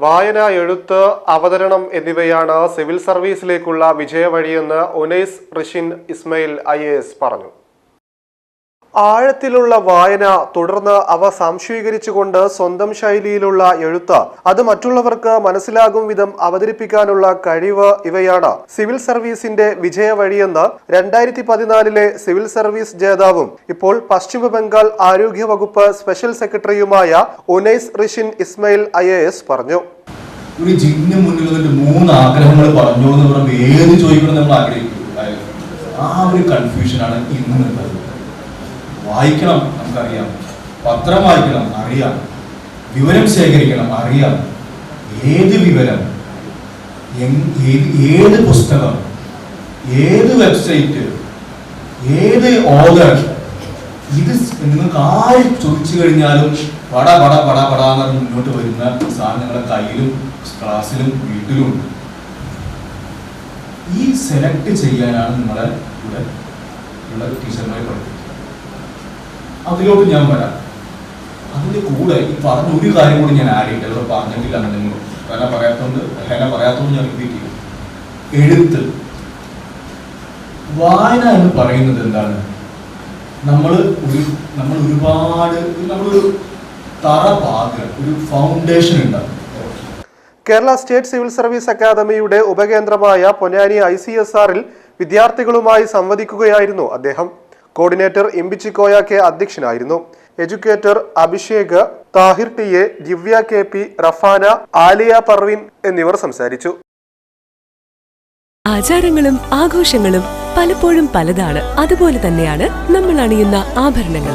വായന എഴുത്ത് അവതരണം എന്നിവയാണ് സിവിൽ സർവീസിലേക്കുള്ള വിജയവഴിയെന്ന് ഒനൈസ് റിഷിൻ ഇസ്മയിൽ ഐ പറഞ്ഞു. ആഴത്തിലുള്ള വായന തുടർന്ന് അവ സംശീകരിച്ചുകൊണ്ട് സ്വന്തം ശൈലിയിലുള്ള എഴുത്ത്. അത് മറ്റുള്ളവർക്ക് മനസ്സിലാകും വിധം അവതരിപ്പിക്കാനുള്ള കഴിവ് ഇവയാണ്. സിവിൽ സർവീസിന്റെ വിജയ വഴിയെന്ന് രണ്ടായിരത്തി പതിനാലിലെ സിവിൽ സർവീസ് ജേതാവും ഇപ്പോൾ പശ്ചിമ ബംഗാൾ ആരോഗ്യ വകുപ്പ് സ്പെഷ്യൽ സെക്രട്ടറിയുമായ ഉനൈസ് റിഷിൻ ഇസ്മയിൽ ഐ പറഞ്ഞു. ഒരു ജിന്നിന് മുന്നിൽ നിന്നിട്ട് മൂന്ന് ആഗ്രഹങ്ങൾ പറഞ്ഞു എന്ന് ചോദിക്കണം നമ്മൾ ആ ഒരു കൺഫ്യൂഷനാണ് ഇന്ന് ഇന്നുള്ളത്. വായിക്കണം നമുക്കറിയാം. പത്രം വായിക്കണം അറിയാം. വിവരം ശേഖരിക്കണം അറിയാം. ഏത് വിവരം? ഏത് പുസ്തകം? ഏത് വെബ്സൈറ്റ്? ഏത് ഓതർ ഇത് നിങ്ങൾക്ക് ആര് ചോദിച്ചു കഴിഞ്ഞാലും പട പട പട പട എന്ന് മുന്നോട്ട് വരുന്ന സാധനങ്ങളെ കയ്യിലും ക്ലാസ്സിലും വീട്ടിലും ഈ സെലക്ട് ചെയ്യാനാണ് നിങ്ങളെ ഇവിടെ ഉള്ള ടീച്ചർമാരെ പഠിപ്പിക്കുന്നത്. അതിലോട്ട് ഞാൻ വരാം. അതിന്റെ കൂടെ ഈ പറഞ്ഞ ഒരു കാര്യം കൂടി ഞാൻ ആഡ് ചെയ്തിട്ട് ഇവിടെ പറഞ്ഞിട്ടില്ല എന്നുണ്ടെങ്കിലും ഹേന പറയാത്തോണ്ട് ഹേന പറയാത്തോണ്ട് ഞാൻ റിപ്പീറ്റ് ചെയ്യും. എഴുത്ത്. വായന എന്ന് പറയുന്നത് എന്താണ്? നമ്മൾ ഒരു നമ്മൾ ഒരുപാട് നമ്മളൊരു തറ പാകുക ഒരു ഫൗണ്ടേഷൻ ഉണ്ടാകും കേരള സ്റ്റേറ്റ് സിവിൽ സർവീസ് അക്കാദമിയുടെ ഉപകേന്ദ്രമായ പൊന്നാനി ഐ സി എസ് ആറിൽ വിദ്യാർത്ഥികളുമായി സംവദിക്കുകയായിരുന്നു അദ്ദേഹം. കോർഡിനേറ്റർ ഇമ്പിച്ചിക്കോയ കെ അധ്യക്ഷനായിരുന്നു. Educator Abhishek Tahir T A Divya K P Rafana Aliya Parveen എന്നിവർ സംസാരിച്ചു. ആചാരങ്ങളും ആഘോഷങ്ങളും പലപ്പോഴും പലതാണ്. അതുപോലെ തന്നെയാണ് നമ്മൾ അണിയുന്ന ആഭരണങ്ങൾ